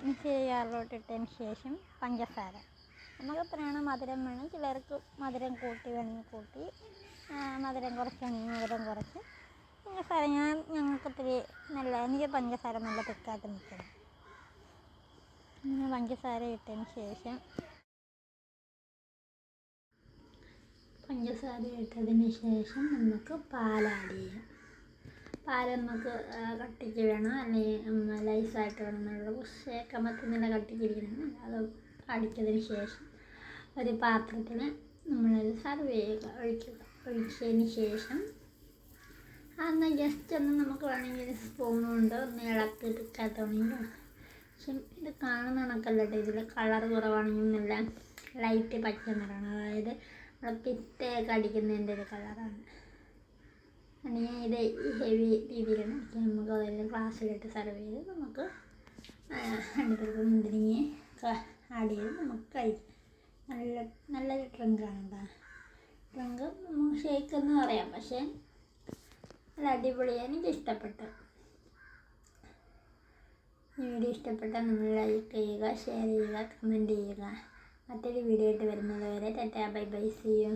Mixie ജാറിലോട്ട് ഇട്ടതിന് ശേഷം പഞ്ചസാര. നമുക്ക് എത്രയാണ് മധുരം വേണം ചിലർക്ക് മധുരം കൂട്ടി വേണമെങ്കിൽ കൂട്ടി മധുരം വേണമെങ്കിൽ മധുരം കുറച്ച്. പഞ്ചസാര ഞാൻ ഞങ്ങൾക്കൊത്തിരി നല്ല എനിക്ക് പഞ്ചസാര നല്ല തിക്കായിട്ട് നിൽക്കണം പഞ്ചസാര ഇട്ടതിന് ശേഷം പഞ്ചസാര ഇട്ടതിന് ശേഷം നമുക്ക് പാലാഡ് ചെയ്യാം പാൽ നമുക്ക് കട്ടിക്ക് വേണം. അല്ലെങ്കിൽ ലൈസായിട്ട് വേണം എന്നുള്ളത്. പക്ഷേ മറ്റുന്നില്ല കട്ടിക്ക് ഇരിക്കണം അത് അടിച്ചതിന് ശേഷം ഒരു പാത്രത്തിൽ നമ്മളത് സർവ് ചെയ്യുക. ഒഴിക്കുക. ഒഴിച്ചതിന് ശേഷം അന്ന് ജസ്റ്റ് ഒന്ന് നമുക്ക് വേണമെങ്കിൽ സ്പൂൺ കൊണ്ട് ഒന്ന് ഇളക്കി എടുക്കാത്തണെങ്കിൽ പക്ഷെ ഇത് കാണുന്ന കണക്കല്ല കേട്ടോ. ഇതിൽ കളർ കുറവാണെങ്കിൽ നല്ല ലൈറ്റ് പച്ച നിറമാണ് അതായത് നമ്മൾ പിത്തയൊക്കെ അടിക്കുന്നതിന്റെ ഒരു കളറാണ് അല്ലെങ്കിൽ ഇത് ഹെവി രീതിയിലാണ് നമുക്ക് അതെല്ലാം ക്ലാസ്സിലിട്ട് സെർവ് ചെയ്ത് നമുക്ക് അണ്ടിപ്പരിപ്പ് മുന്തിരിങ്ങ ആഡ് ചെയ്ത് നമുക്ക് കഴിക്കാം നല്ല നല്ലൊരു ഡ്രിങ്കാണ് കേട്ടോ ഡ്രിങ്ക് നമുക്ക് ഷേക്ക് എന്ന് പറയാം. പക്ഷേ നല്ല അടിപൊളിയാണ് എനിക്ക് ഇഷ്ടപ്പെട്ടു. ഈ വീഡിയോ ഇഷ്ടപ്പെട്ടാൽ നമ്മൾ ലൈക്ക് ചെയ്യുക ഷെയർ ചെയ്യുക കമന്റ് ചെയ്യുക. മറ്റൊരു വീഡിയോ ആയിട്ട് വരുന്നത് വരെ tata bye bye see you